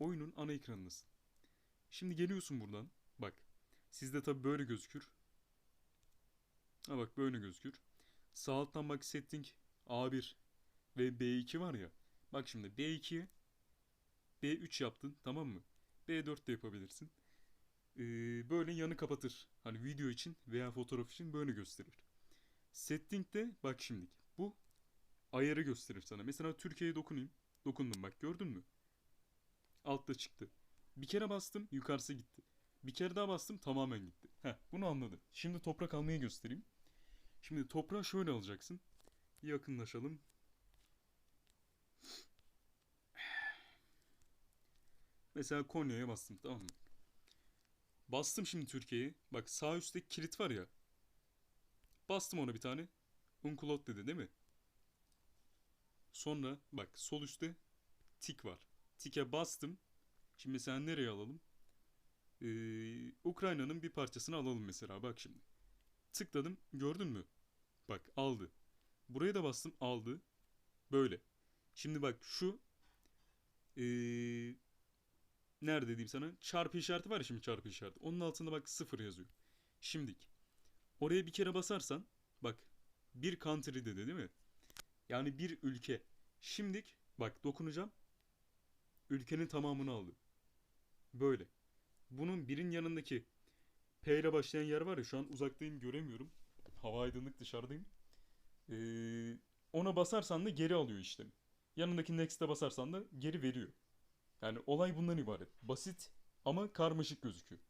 oyunun ana ekranındasın. Şimdi geliyorsun buradan. Bak. Sizde tabi böyle gözükür. Ha bak böyle gözükür. Sağ alttan bak setting A1 ve B2 var ya. Bak şimdi B2'ye B3 yaptın tamam mı? B4 de yapabilirsin. Ee, böyle yanı kapatır. Hani video için veya fotoğraf için böyle gösterir. Setting'de bak şimdi bu ayarı gösterir sana. Mesela Türkiye'ye dokunayım. Dokundum bak gördün mü? Altta çıktı. Bir kere bastım yukarısı gitti. Bir kere daha bastım tamamen gitti. Heh bunu anladın. Şimdi toprak almayı göstereyim. Şimdi toprağı şöyle alacaksın. Yakınlaşalım. Mesela Konya'ya bastım tamam mı? Bastım şimdi Türkiye'ye. Bak sağ üstteki kilit var ya. Bastım ona bir tane. Unculot dedi değil mi? Sonra bak sol üstte tik var. Tike bastım. Şimdi mesela nereye alalım? Ee, Ukrayna'nın bir parçasını alalım mesela. Bak şimdi. Tıkladım. Gördün mü? Bak aldı. Buraya da bastım aldı. Böyle. Şimdi bak şu ee, nerede diyeyim sana? Çarpı işareti var ya şimdi çarpı işareti. Onun altında bak sıfır yazıyor. Şimdik. Oraya bir kere basarsan bak bir country dedi değil mi? Yani bir ülke. Şimdik bak dokunacağım. Ülkenin tamamını aldı. Böyle. Bunun birin yanındaki P ile başlayan yer var ya şu an uzaktayım göremiyorum. Hava aydınlık dışarıdayım. Ee, ona basarsan da geri alıyor işlemi. Yanındaki next'e basarsan da geri veriyor. Yani olay bundan ibaret. Basit ama karmaşık gözüküyor.